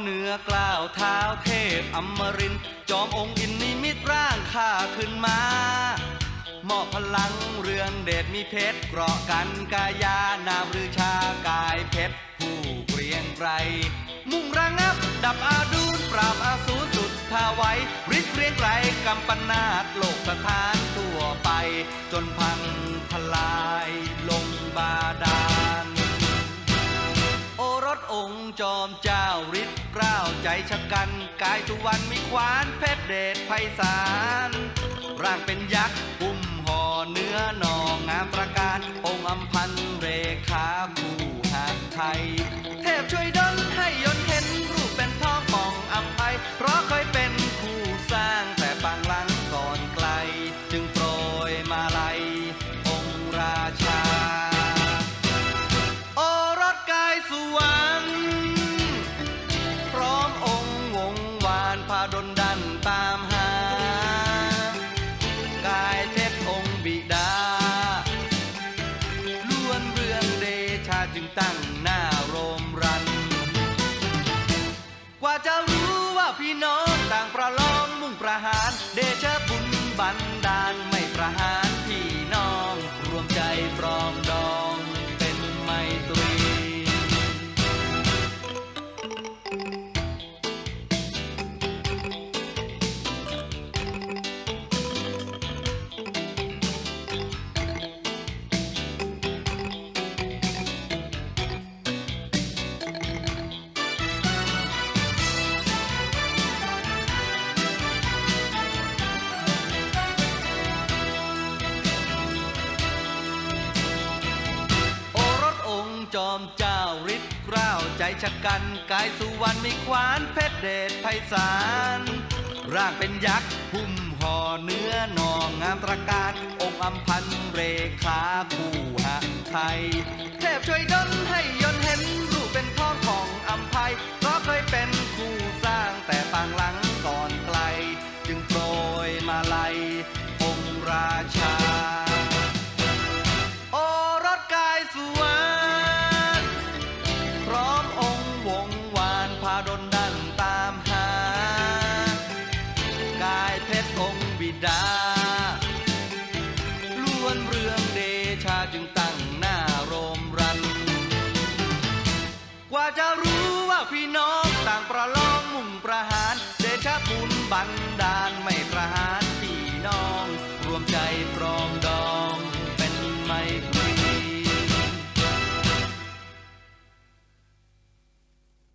เหนือกล้าวเท้าเทพอมรินจอมองค์อินนิมิตร่างข้าขึ้นมามอบพลังเรืองเดชมีเพชรเกราะกันกายานามรือชากายเพชรผู้เกรียงไกรมุ่งระงับดับอาดูนปราบอาสูรสุดทาไว้ริดเกรียงไกรกำปนาตโลกสถานทั่วไป จนพังทลายลงบาดาลโอรสองค์จอมจ้ ชะกัน กายสุวรรณมีขวานเพชรเดชไพศาลร่างเป็นยักษ์ปุ่มห่อเนื้อหนองงามประการองค์อัมพันเรขาผู้หาไทย เทพช่วยดลให้ย ดน จอมเจ้าฤทธิ์กล้าวใจชะกันกายสุวรรณมีควานเพชรเดชไพศาลร่างเป็นยักษ์หุ้มห่อเนื้อหนองงามตระการองค์อัมพันเรขาคู่หะไทย ดาล้วนเรื่องเดชาจึงตั้งหน้ารมรัน กว่าจะรู้ว่าพี่น้องต่างประลองมุ่งประหาร เดชะบุญบัน